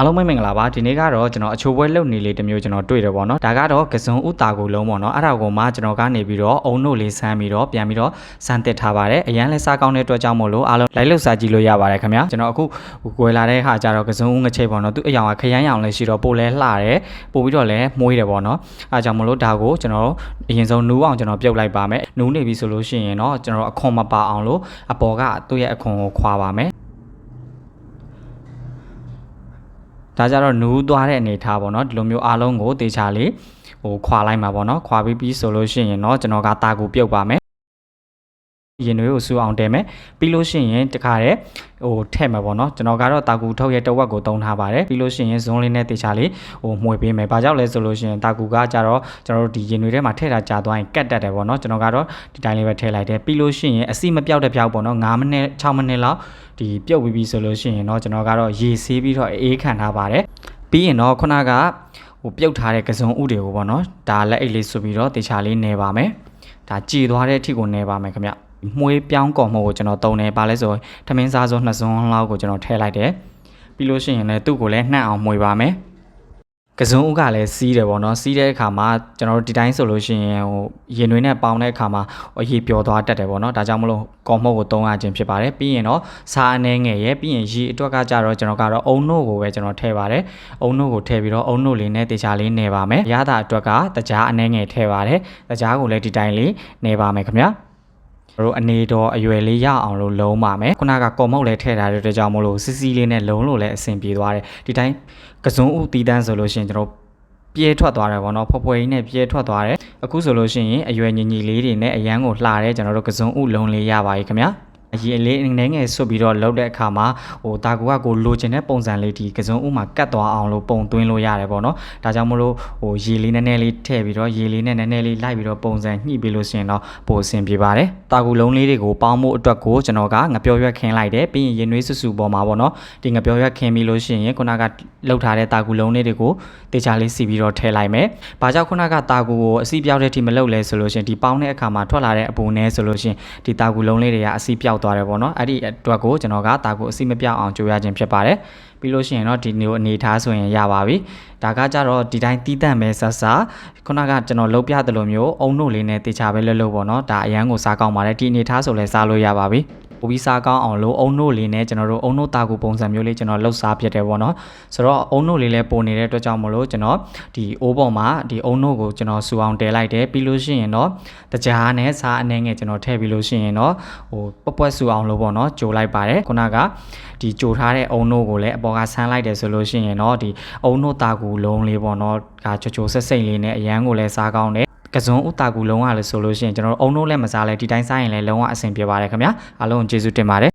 အားလုံးပဲမင်္ဂလာပါဒီနေ့ကတော့ကျွန်တော်အချိုးပွဲလုပ်နေလေးတစ်မျိုးကျွန်တော်တွေ့တယ်ပေါ့နော်ဒါကတော့ကစုံဥတာကိုလုံးပေါ့နော်အဲ့ဒါကိုမှကျွန်တော်ကနေပြီးတော့အုံတို့လေးဆန်းပြီးတော့ပြန်ပြီးတော့စမ်းတက်ထားပါတယ်အရန်လဲစားကောင်းတဲ့အတွက်ကြောင့်မို့လို့အားလုံးလိုက်လို့စားကြည့်လို့ရပါတယ်ခင်ဗျာကျွန်တော်အခုကိုယ်လာတဲ့ဟာကြတော့ကစုံဥငချိတ်ပေါ့နော်သူအယောင်ကခရမ်းရောင်လေးရှိတော့ပိုလဲလှတယ်ပို့ပြီးတော့လဲမွေးတယ်ပေါ့နော်အားကြောင့်မို့လို့ဒါကိုကျွန်တော်အရင်ဆုံးနူးအောင်ကျွန်တော်ပြုတ်လိုက်ပါမယ်နူးနေပြီဆိုလို့ရှိရင်တော့ကျွန်တော်အခွန်မပါအောင်လို့အပေါ်ကသူ့ရဲ့အခွန်ကိုခွာပါမယ် ဒါကြတော့နူးသွားတဲ့အနေထားပေါ့နော်ဒီလိုမျိုးအားလုံးကိုတေချာလေးဟိုခွာလိုက်မှာပေါ့နော်ခွာပြီးပြီးဆိုလို့ရှိရင်တော့ကျွန်တော်ကတာကူပြုတ်ပါမယ် ရင်တွေကိုစူအောင်တဲမယ်ပြီးလို့ရှိရင်တခါတည်းဟိုထည့်မှာပေါ့နော်ကျွန်တော်ကတော့တာကူထုတ်ရဲ့တဝက်ကိုတုံးထားပါတယ်ပြီးလို့ရှိရင်ဇွန်းလေးနဲ့တေချာလေးဟိုမှွေပေးမယ်ဘာကြောင့်လဲဆိုလို့ရှိရင်တာကူကကြတော့ကျွန်တော်တို့ဒီရင်တွေထဲမှာထည့်တာကြာသွားရင်ကတ်တက်တယ်ပေါ့နော်ကျွန်တော်ကတော့ဒီတိုင်းလေးပဲထည့်လိုက်တယ်ပြီးလို့ရှိရင်အစီမပြောက်တဲ့ပြောက်ပေါ့နော်9မိနစ်6မိနစ်လောက်ဒီပြုတ်ပြီးပြီဆိုလို့ရှိရင်တော့ကျွန်တော်ကတော့ရေဆေးပြီးတော့အေးခံထားပါတယ်ပြီးရင်တော့ခုနကဟိုပြုတ်ထားတဲ့ကစုံဥတွေကိုပေါ့နော်ဒါလက်အိတ်လေးဆိုပြီးတော့တေချာလေးနေပါမယ်ဒါကြည်သွားတဲ့အထိကိုနေပါမယ်ခင်ဗျ မှုေးပြောင်းကော်မှုကိုကျွန်တော်တုံတယ်ပါလဲဆိုထမင်းစားစုံနှစ်စုံလောက်ကိုကျွန်တော်ထည့်လိုက်တယ်ပြီးလို့ရှိရင်လည်းသူ့ကိုလည်းနှံ့အောင်မှုေးပါမယ်ကစုံဥကလည်းစီးတယ်ပေါ့နော်စီးတဲ့အခါမှာကျွန်တော်တို့ဒီတိုင်းဆိုလို့ရှိရင်ဟိုရင်တွေနဲ့ပေါင်းတဲ့အခါမှာအရေပျော်သွားတတ်တယ်ပေါ့နော်ဒါကြောင့်မလို့ကော်မှုကိုတုံးရခြင်းဖြစ်ပါတယ်ပြီးရင်တော့စားအနေငယ်ရဲ့ပြီးရင်ရေအတွက်ကကြတော့ကျွန်တော်ကတော့အုံနို့ကိုပဲကျွန်တော်ထည့်ပါတယ်အုံနို့ကိုထည့်ပြီးတော့အုံနို့လေးနဲ့တေချာလေးနေပါမယ်ရတာအတွက်ကတကြားအနေငယ်ထည့်ပါတယ်တကြားကိုလည်းဒီတိုင်းလေးနေပါမယ်ခင်ဗျာ တို့အနေတော်အရွယ်လေးရအောင်လို့လုံးပါမယ်ခုနကကော်မုတ်လည်းထည့်ထားတဲ့အတွက်ကြောင့်မလို့စစ်စီလေးနဲ့လုံးလို့လည်းအဆင်ပြေသွားတယ်ဒီတိုင်းကစုံဥတီးတန်းဆိုလို့ရှိရင်ကျွန်တော်ပြဲထွက်သွားတယ်ဗောနော်ဖွယ်ဖွယ်ကြီးနဲ့ပြဲထွက်သွားတယ်အခုဆိုလို့ရှိရင်အရွယ်ညီညီလေးတွေနဲ့အရန်ကိုလှတဲ့ကျွန်တော်တို့ကစုံဥလုံးလေးရပါပြီခင်ဗျာ အရင်လေးအနေငယ်ဆွတ်ပြီးတော့လောက်တဲ့အခါမှာဟိုတာကူကကိုလိုချင်တဲ့ပုံစံလေးဒီကစုံဥမှာကတ်သွားအောင်လို့ပုံသွင်းလို့ရတယ်ပေါ့နော်ဒါကြောင့်မလို့ဟိုရေလေးနည်းနည်းလေးထည့်ပြီးတော့ရေလေးနဲ့နည်းနည်းလေးလိုက်ပြီးတော့ပုံစံညှိပြီးလို့ရှိရင်တော့ပိုအဆင်ပြေပါတယ်တာကူလုံးလေးတွေကိုပေါင်းဖို့အတွက်ကိုကျွန်တော်ကငပြောရွက်ခင်းလိုက်တယ်ပြီးရင်ရင်နွေးဆူဆူပေါ်မှာပေါ့နော်ဒီငပြောရွက်ခင်းပြီးလို့ရှိရင်ခုနကလှုပ်ထားတဲ့တာကူလုံးလေးတွေကိုတေချာလေးစီပြီးတော့ထည့်လိုက်မယ်ဘာကြောင့်ခုနကတာကူကိုအစီပြောက်တဲ့အထိမလှုပ်လဲဆိုလို့ရှိရင်ဒီပေါင်းတဲ့အခါမှာထွက်လာတဲ့အပူနဲ့ဆိုလို့ရှိရင်ဒီတာကူလုံးလေးတွေကအစီပြောက်သွားတယ်ပေါ့နော်အဲ့ဒီအတွက်ကိုကျွန်တော်ကတာကူအစီမပြောက်အောင်ကြိုးရခြင်းဖြစ်ပါတယ်ပြီးလို့ရှိရင်တော့ဒီမျိုးအနေထားဆိုရင်ရပါပြီဒါကကြတော့ဒီတိုင်းတီးတန့်ပဲဆက်စားခုနကကျွန်တော်လုပ်ပြသလိုမျိုးအုံနှုတ်လေးနဲ့တေချာပဲလှုပ်လို့ပေါ့နော်ဒါအရန်ကိုစားကောင်းပါတယ်ဒီအနေထားဆိုလဲစားလို့ရပါပြီ ပိုပြီးစားကောင်းအောင်လို့အုံနှုတ်လေးနဲ့ကျွန်တော်တို့အုံနှုတ်တာကူပုံစံမျိုးလေးကျွန်တော်လှုပ်စားဖြစ်တယ်ပေါ့နော်ဆိုတော့အုံနှုတ်လေးလည်းပုံနေတဲ့အတွက်ကြောင့်မလို့ကျွန်တော်ဒီအိုးပေါ်မှာဒီအုံနှုတ်ကိုကျွန်တော်စူအောင်တည်လိုက်တယ်ပြီးလို့ရှိရင်တော့တကြားနဲ့စားအနေငယ်ကျွန်တော်ထည့်ပြီးလို့ရှိရင်တော့ဟိုပပွက်စူအောင်လို့ပေါ့နော်ကြိုလိုက်ပါတယ်ခုနကဒီကြိုထားတဲ့အုံနှုတ်ကိုလည်းအပေါ်ကဆန်းလိုက်တယ်ဆိုလို့ရှိရင်တော့ဒီအုံနှုတ်တာကူလုံးလေးပေါ့နော်ကချိုချိုဆက်စိတ်လေးနဲ့အရန်ကိုလည်းစားကောင်းတယ် ကစုံဥတာကူလုံးရလို့ဆိုလို့ရှိရင်ကျွန်တော်တို့အုံနှုတ်လည်းမစားလဲဒီတိုင်းစားရင်လည်းလုံးဝအဆင်ပြေပါတယ်ခင်ဗျာအားလုံးကျေးဇူးတင်ပါတယ်